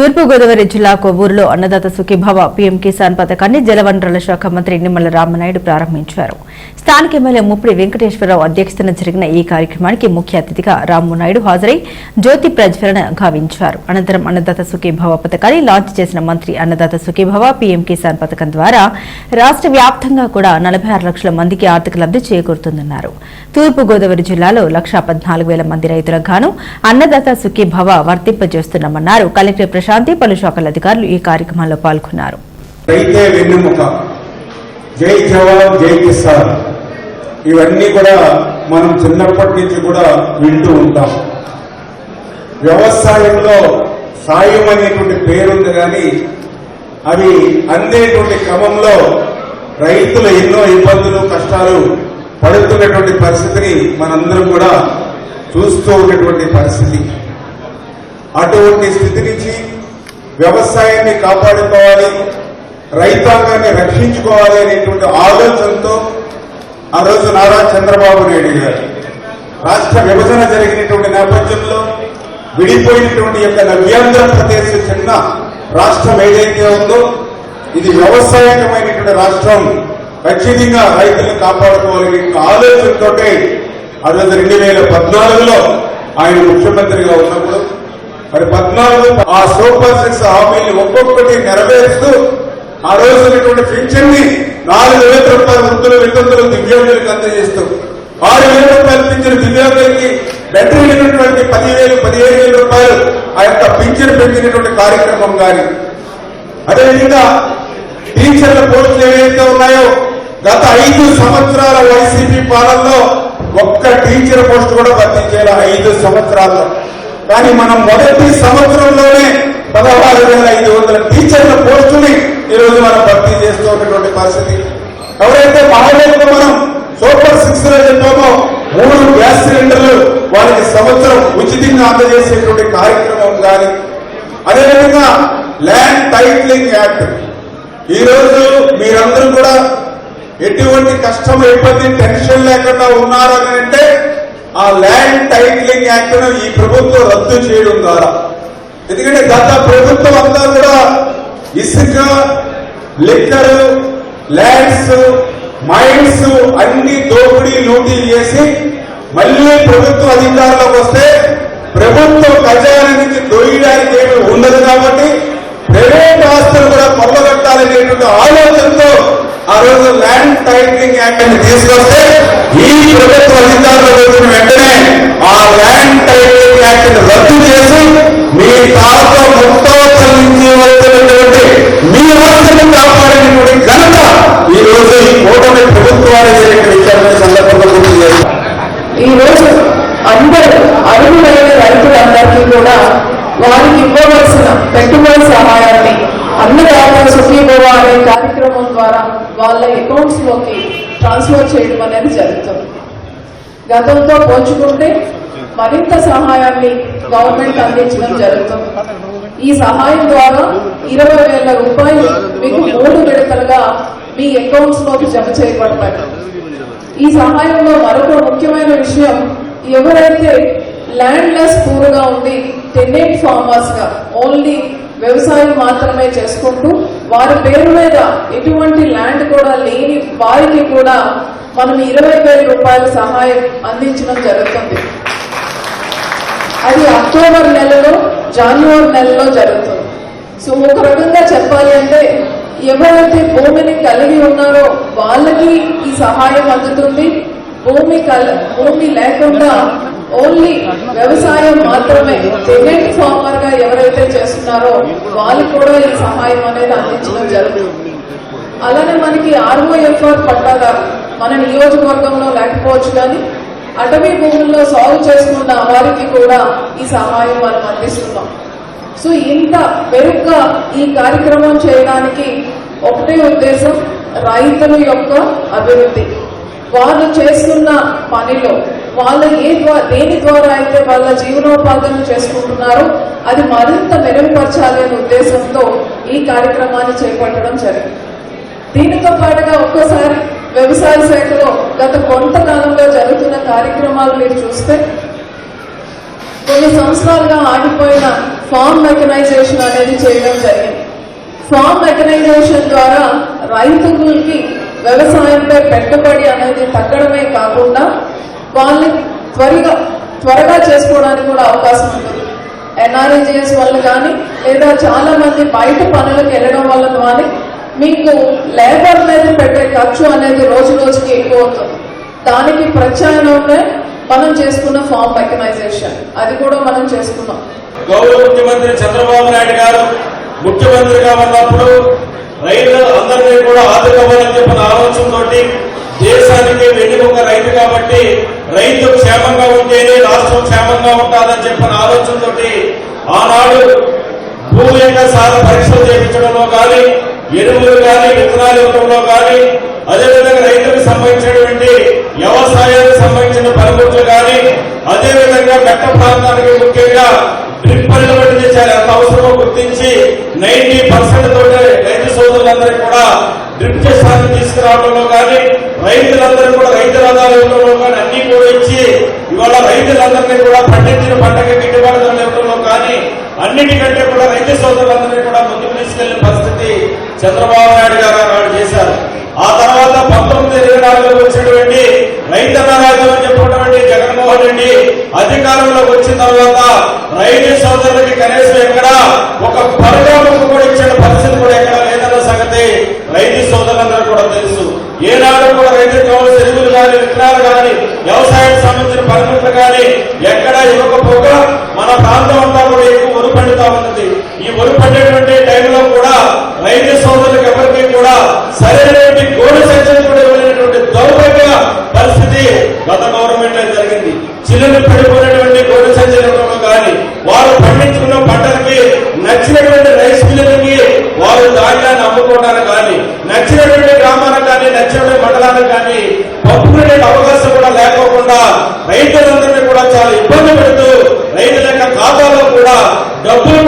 Thurpu Godavari జిల్లా కొవ్వూరులో Annadata Sukhibhava PM Kisan పథకాన్ని జలవనరుల శాఖ మంత్రి నిమ్మల రామనాయుడు ప్రారంభించారు. స్థానిక ఎమ్మెల్యే ముప్పిడి వెంకటేశ్వరరావు అధ్యక్షతన జరిగిన ఈ కార్యక్రమానికి ముఖ్య అతిథిగా రామనాయుడు హాజరై జ్యోతి ప్రజ్వలన గావించారు. అనంతరం అన్నదాత సుఖీభవ పథకాన్ని లాంచ్ చేసిన మంత్రి అన్నదాత సుఖీభవ పీఎం కిసాన్ పథకం ద్వారా రాష్ట్ర వ్యాప్తంగా కూడా నలభై ఆరు లక్షల మందికి ఆర్థిక లబ్ధి చేకూరుతుందన్నారు. తూర్పుగోదావరి జిల్లాలో లక్షా పద్నాలుగు వేల మంది రైతులకు గాను అన్నదాత సుఖీభవ వర్తింపజేస్తున్నామన్నారు. కలెక్టర్ ప్రశాంతి పలు శాఖల అధికారులు ఈ కార్యక్రమంలో పాల్గొన్నారు. రైతే జై జవాన్ జై కిసాన్. ఇవన్నీ కూడా మనం చిన్నప్పటి నుంచి కూడా వింటూ ఉంటాం. వ్యవసాయంలో సాయం అనేటువంటి పేరుంది కానీ అవి అందేటువంటి క్రమంలో రైతులు ఎన్నో ఇబ్బందులు కష్టాలు పడుతున్నటువంటి పరిస్థితిని మనందరం కూడా చూస్తూ ఉన్నటువంటి పరిస్థితి. అటువంటి స్థితి నుంచి వ్యవసాయాన్ని కాపాడుకోవాలి రైతాంగాన్ని రక్షించుకోవాలి అనేటువంటి ఆలోచనతో ఆ రోజు నారా చంద్రబాబు నాయుడు గారు రాష్ట్ర విభజన జరిగినటువంటి నేపథ్యంలో విడిపోయినటువంటి యొక్క నవ్యాంధ్రప్రదేశ్ చిన్న రాష్ట్రం ఏదైతే ఉందో ఇది వ్యవసాయకమైనటువంటి రాష్ట్రం. ఖచ్చితంగా రైతులను కాపాడుకోవాలనే ఆలోచనతోటే ఆ రోజు రెండు వేల పద్నాలుగులో ఆయన ముఖ్యమంత్రిగా ఉన్నప్పుడు మరి పద్నాలుగు ఆ సూపర్ సిక్స్ హామీని ఒక్కొక్కటి నెరవేరుస్తూ ఆ రోజు ఉన్నటువంటి ని నాలుగు వేల రూపాయల వృద్ధులు వితంతులు దివ్యాంగులకు అందజేస్తూ ఆరు వేల రూపాయలు పింఛన్ దివ్యాంగులకి బెటర్ పదివేలు పదిహేను వేల రూపాయలు ఆ యొక్క పింఛన్ పెంచినటువంటి కార్యక్రమం కానీ. అదేవిధంగా టీచర్ల పోస్టులు ఏవైతే ఉన్నాయో గత ఐదు సంవత్సరాల వైసీపీ పాలనలో ఒక్క టీచర్ పోస్ట్ కూడా భర్తీ చేయాలి ఐదు సంవత్సరాల్లో. కానీ మనం మొదటి సంవత్సరంలోనే పదహారు వేల ఐదు వందల టీచర్ల పోస్టుని ఈరోజు మనం భర్తీ చేస్తున్నటువంటి పరిస్థితి. ఎవరైతే మహిళలకు మనం సూపర్ సిక్స్లో చెప్పామో మూడు గ్యాస్ సిలిండర్లు వారికి సంవత్సరం ఉచితంగా అందజేసేటువంటి కార్యక్రమం కానీ అదేవిధంగా ల్యాండ్ టైటిలింగ్ యాక్ట్. ఈ రోజు మీరందరూ కూడా ఎటువంటి కష్టం ఇబ్బంది టెన్షన్ లేకుండా ఉన్నారని అంటే ఆ ల్యాండ్ టైటిలింగ్ యాక్ట్ను ఈ ప్రభుత్వం రద్దు చేయడం ద్వారా. ఎందుకంటే గత ప్రభుత్వం అంతా కూడా ఇసుక లిక్కర్ ల్యాండ్స్ మైండ్స్ అన్ని దోపిడీ లూటీ చేసి మళ్ళీ ప్రభుత్వ అధికారంలోకి వస్తే ప్రభుత్వ ఖజానానికి దొయ్యడానికి ఏమి ఉండదు కాబట్టి ప్రైవేట్ ఆస్తులు కూడా కొల్లగొట్టాలనేటువంటి ఆలోచన ఆ రోజు ల్యాండ్ టైటిలింగ్ యాక్ట్ని తీసుకొస్తే ఈ ప్రభుత్వ అధికారులు వచ్చిన వెంటనే ఆ ల్యాండ్ టైటిలింగ్ యాక్ట్ని రద్దు చేసి మీ తాత ముక్తవతల నుంచి మీ కార్యక్రమం ద్వారా వాళ్ళ అకౌంట్స్లోకి ట్రాన్స్ఫర్ చేయడం అనేది జరుగుతుంది. గతంతో పోల్చుకుంటే మరింత సహాయాన్ని గవర్నమెంట్ అందించడం జరుగుతుంది. ఈ సహాయం ద్వారా ఇరవై వేల రూపాయలు మీకు మూడు విడతలుగా మీ అకౌంట్స్లోకి జమ చేయబడతాయి. ఈ సహాయంలో మరొక ముఖ్యమైన విషయం ఎవరైతే ల్యాండ్ లెస్ పూర్గా ఉండి టెనెంట్ ఫార్మర్స్గా ఓన్లీ వ్యవసాయం మాత్రమే చేసుకుంటూ వారి పేరు మీద ఎటువంటి ల్యాండ్ కూడా లేని వారికి కూడా మనం ఇరవై వేల రూపాయల సహాయం అందించడం జరుగుతుంది. అది అక్టోబర్ నెలలో జనవరి నెలలో జరుగుతుంది. సో ఒక రకంగా చెప్పాలి అంటే ఎవరైతే భూమిని కలిగి ఉన్నారో వాళ్ళకి ఈ సహాయం అందుతుంది. భూమి కల భూమి లేకుండా ఓన్లీ వ్యవసాయం మాత్రమే టెనెంట్ ఫార్మర్గా ఎవరైతే చేస్తున్నారో వాళ్ళకి కూడా ఈ సహాయం అనేది అందించడం జరుగుతుంది. అలానే మనకి ఆర్ఓఎఫ్ఆర్ పట్టాదారు మన నియోజకవర్గంలో లేకపోవచ్చు కానీ అటవీ భూముల్లో సాగు చేసుకున్న వారికి కూడా ఈ సహాయం మనం అందిస్తున్నాం. సో ఇంత మెరుగ్గా ఈ కార్యక్రమం చేయడానికి ఒకటే ఉద్దేశం రైతుల యొక్క అభివృద్ధి. వాళ్ళు చేస్తున్న పనిలో వాళ్ళు ఏ ద్వారా దేని ద్వారా అయితే వాళ్ళ జీవనోపాధులు చేసుకుంటున్నారో అది మరింత మెరుగుపరచాలి అనే ఉద్దేశంతో ఈ కార్యక్రమాన్ని చేపట్టడం జరిగింది. దీనితో పాటుగా ఒక్కోసారి వ్యవసాయ శాఖలో గత కొంతకాలంలో జరుగుతున్న కార్యక్రమాలు మీరు చూస్తే కొన్ని సంవత్సరాలుగా ఆగిపోయిన ఫార్మ్ మెకనైజేషన్ అనేది చేయడం జరిగింది. ఫార్మ్ మెకనైజేషన్ ద్వారా రైతులకి వ్యవసాయంపై పెట్టుబడి అనేది తగ్గడమే కాకుండా వాళ్ళని త్వరగా త్వరగా చేసుకోవడానికి కూడా అవకాశం ఉంటుంది. ఎన్ఆర్ఐజిఎస్ వల్ల కానీ లేదా చాలామంది బయట పనులకు వెళ్ళడం వల్ల కానీ మీకు లేబర్ మీద పెట్టే ఖర్చు అనేది రోజు రోజుకి ఎక్కువ అవుతుంది. దానికి ప్రత్యామ్నాయంగా మనం చేసుకున్న ఫార్మ్ మెకనైజేషన్ అది కూడా మనం చేసుకున్నాం. గౌరవ ముఖ్యమంత్రి చంద్రబాబు నాయుడు గారు ముఖ్యమంత్రిగా ఉన్నప్పుడు రైతులు అందరినీ కూడా ఆదుకోవాలని చెప్పిన ఆలోచనతోటి దేశానికి వెన్నుముక రైతు కాబట్టి రైతు క్షేమంగా ఉంటేనే రాష్ట్రం క్షేమంగా ఉంటుందని చెప్పిన ఆలోచనతోటి ఆనాడు భూమి యొక్క సార పరీక్షలు చేయించడంలో కానీ ఎరువులు కానీ విత్తనాలు ఇవ్వడంలో కానీ అదేవిధంగా రైతులకు సంబంధించినటువంటి వ్యవసాయానికి సంబంధించిన పనిముట్లు కానీ అదేవిధంగా మెట్ట ప్రాంతానికి ముఖ్యంగా డ్రిప్ పరిగణన చేశారు ఎంత అవసరమో గుర్తించి నైన్టీ పర్సెంట్ తోటి రైతు సోదరులందరికీ కూడా డ్రిప్ చేసాన్ని తీసుకురావడంలో కానీ రైతులందరూ కూడా రైతు ఆదాయంలో కానీ అన్ని కూడా ఇచ్చి ఇవాళ రైతులందరినీ కూడా పండించిన పంటకి గిట్టుబాటు ధరలు ఇవ్వడంలో కానీ అన్నిటికంటే కూడా రైతు సోదరులందరినీ కూడా ముందుకు తీసుకెళ్ళిన పరిస్థితి చంద్రబాబు నాయుడు గారు ఆనాడు చేశారు. ఆ తర్వాత పంతొమ్మిది ఇరవై నాలుగులో వచ్చినటువంటి రైతన్న రాజ్యం అని చెప్పినటువంటి జగన్మోహన్ రెడ్డి అధికారంలోకి వచ్చిన తర్వాత రైతు సోదరులకి కనీసం ఎక్కడ ఒక వ్యవసాయానికి ఎక్కడా ఇవ్వకపోగా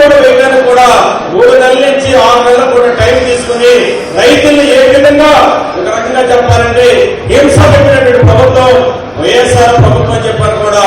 కూడా వేయడానికి కూడా మూడు నెలల నుంచి ఆరు నెలలు కూడా టైం తీసుకుని రైతుల్ని ఏ విధంగా ఒక రకంగా చెప్పాలంటే హింస పెట్టినటువంటి ప్రభుత్వం వైఎస్ఆర్ ప్రభుత్వం చెప్పారు కూడా.